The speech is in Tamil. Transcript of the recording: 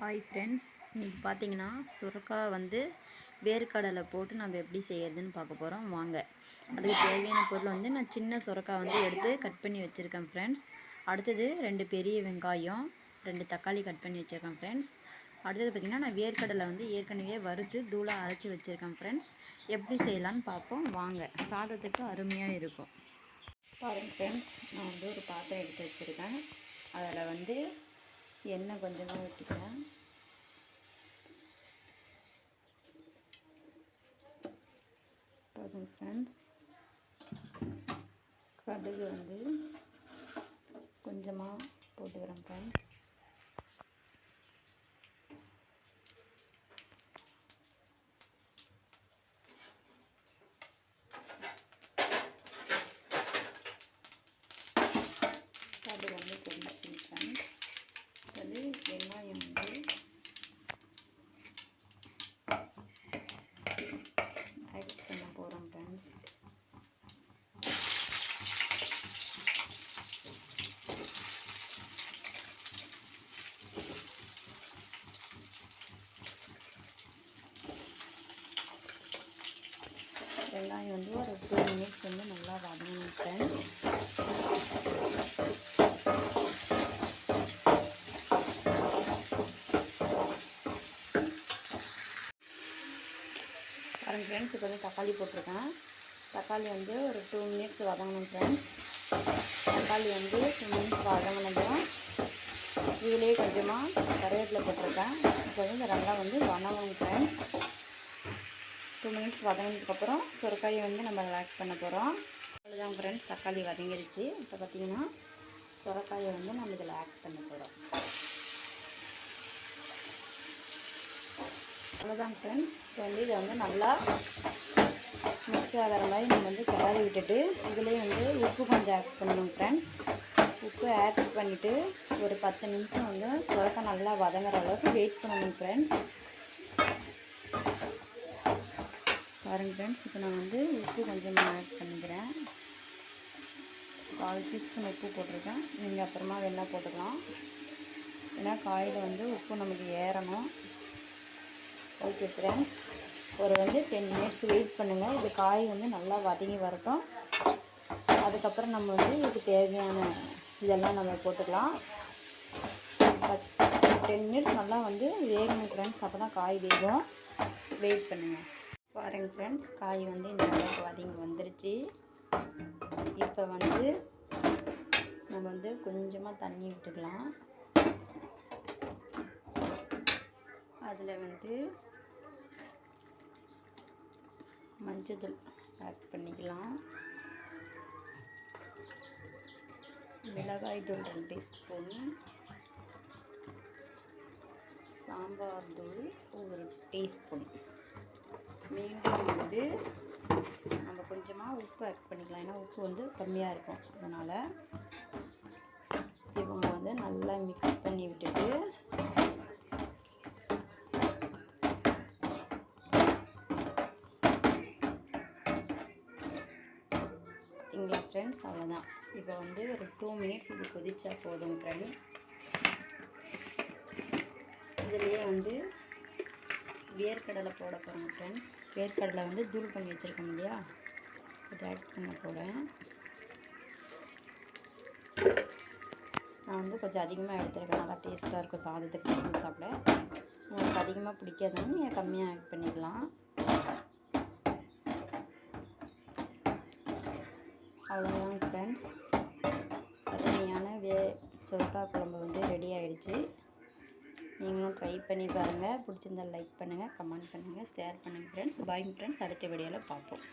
ஹாய் ஃப்ரெண்ட்ஸ் இன்றைக்கி பார்த்தீங்கன்னா சுரக்காய் வந்து வேர்க்கடலை போட்டு நம்ம எப்படி செய்கிறதுன்னு பார்க்க போகிறோம் வாங்க. அதுக்கு தேவையான பொருள் வந்து நான் சின்ன சுரக்காய் வந்து எடுத்து கட் பண்ணி வச்சுருக்கேன் ஃப்ரெண்ட்ஸ் அடுத்தது ரெண்டு பெரிய வெங்காயம் ரெண்டு தக்காளி கட் பண்ணி வச்சுருக்கேன் ஃப்ரெண்ட்ஸ் அடுத்தது பார்த்திங்கன்னா நான் வேர்க்கடலை வந்து ஏற்கனவே வறுத்து தூளாக அரைச்சி வச்சுருக்கேன் ஃப்ரெண்ட்ஸ் எப்படி செய்யலான்னு பார்ப்போம். வாங்க. சாதத்துக்கு அருமையாக இருக்கும். பாருங்கள் ஃப்ரெண்ட்ஸ் நான் வந்து ஒரு பாத்திரம் எடுத்து வச்சுருக்கேன். அதில் வந்து எண்ணெய் கொஞ்சமாக ஊற்றிக்கிறேன் பாருங்கள் ஃப்ரெண்ட்ஸ் கடுகு வந்து கொஞ்சமாக போட்டுக்கிறேன் ஃப்ரெண்ட்ஸ் கடுகு வந்து பொரிச்சிருக்கேன் அது வெங்காயம் வந்து ஆட் பண்ண போகிறோம் ஃப்ரெண்ட்ஸ் வெங்காயம் வந்து ஒரு டூ மினிட்ஸ் வந்து நல்லா வதங்கிட்டேன் ஃப்ரெண்ட்ஸ் பாருங்க ஃப்ரெண்ட்ஸ் இப்போ வந்து தக்காளி போட்டிருக்கேன். தக்காளி வந்து ஒரு டூ மினிட்ஸ் வதங்கணும் ஃப்ரெண்ட்ஸ் தக்காளி வந்து டூ மினிட்ஸ் வதங்கினதும் இதுலேயே கொஞ்சமாக கருவேப்பிலை போட்டிருக்கேன். இப்போ வந்து இந்த ரெண்டாம் வந்து வதங்கணும் டூ மினிட்ஸ் வதங்கினதுக்கப்புறம் சுரக்காயை வந்து நம்ம ரிலாக்ஸ் பண்ண போகிறோம் அவ்வளோதான் ஃப்ரெண்ட்ஸ் தக்காளி வதங்கிடுச்சு இப்போ பார்த்தீங்கன்னா சுரக்காயை வந்து நம்ம இதில் ஆட் பண்ண போகிறோம் அவ்வளோதான் ஃப்ரெண்ட்ஸ் இப்போ வந்து இதை வந்து நல்லா மிக்ஸ் ஆகிற மாதிரி நம்ம வந்து கிளறி விட்டுட்டு இதுலேயே வந்து உப்பு கொஞ்சம் ஆட் பண்ணணும் ஃப்ரெண்ட்ஸ் உப்பு ஆட் பண்ணிவிட்டு ஒரு பத்து நிமிஷம் வந்து சுரக்காய் நல்லா வதங்குற அளவுக்கு வெயிட் பண்ணணும் ஃப்ரெண்ட்ஸ் பாருங்க ஃப்ரெண்ட்ஸ் இப்போ நான் வந்து உப்பு கொஞ்சமாக ஆட் பண்ணிக்கிறேன். கால் டீஸ்பூன் உப்பு போட்டிருக்கேன். நீங்கள் அப்புறமா வேணால் போட்டுக்கலாம். ஏன்னா காயில் வந்து உப்பு நமக்கு ஏறணும். ஓகே ஃப்ரெண்ட்ஸ் ஒரு வந்து டென் மினிட்ஸ் வெயிட் பண்ணுங்கள் இது காய் வந்து நல்லா வதங்கி வரட்டும். அதுக்கப்புறம் நம்ம வந்து இதுக்கு தேவையான இதெல்லாம் நம்ம போட்டுக்கலாம். டென் மினிட்ஸ் நல்லா வந்து வேகணும் ஃப்ரெண்ட்ஸ் அப்போ தான் காய் வேகும். வெயிட் பண்ணுங்கள் பாருங்கள் ஃப்ரெண்ட்ஸ் காய் வந்து இந்த அளவுக்கு வதங்கி வந்துருச்சு. இப்போ வந்து நம்ம வந்து கொஞ்சமாக தண்ணி விட்டுக்கலாம். அதில் வந்து மஞ்சள் ஆட் பண்ணிக்கலாம். மிளகாய் தூள் ரெண்டு டீஸ்பூன் சாம்பார் தூள் ஒரு டீஸ்பூன் மீண்டும் வந்து நம்ம கொஞ்சமாக உப்பு ஆட் பண்ணிக்கலாம். ஏன்னா உப்பு வந்து கம்மியாக இருக்கும். அதனால் இவங்க வந்து நல்லா மிக்ஸ் பண்ணி விட்டுட்டு பார்த்தீங்களா ஃப்ரெண்ட்ஸ் அவ்வளோதான் இப்போ வந்து ஒரு டூ மினிட்ஸ் இது கொதிச்சா போதும் ஃப்ரெண்ட்ஸ் இதுலேயே வந்து வேர்க்கடலை போட போகிறோம் ஃப்ரெண்ட்ஸ் வேர்க்கடலை வந்து தூள் பண்ணி வச்சுருக்கோம் இல்லையா? இதை ஆட் பண்ண போகிறேன் நான் வந்து கொஞ்சம் அதிகமாக எடுத்துருக்கேன். நல்லா டேஸ்ட்டாக இருக்கும். சாதத்துக்கு பசங்க சாப்பிட. உங்களுக்கு அதிகமாக பிடிக்காதுன்னு நீங்கள் கம்மியாக ஆட் பண்ணிக்கலாம். அவ்வளோதான் ஃப்ரெண்ட்ஸ் அருமையான வே சுரக்காய் குழம்பு வந்து ரெடி ஆகிடுச்சு நீங்களும் ட்ரை பண்ணி பாருங்கள் பிடிச்சிருந்தால் லைக் பண்ணுங்கள் கமெண்ட் பண்ணுங்கள் ஷேர் பண்ணுங்கள் ஃப்ரெண்ட்ஸ் பாய் ஃப்ரெண்ட்ஸ் அடுத்த வீடியோவில் பார்ப்போம்.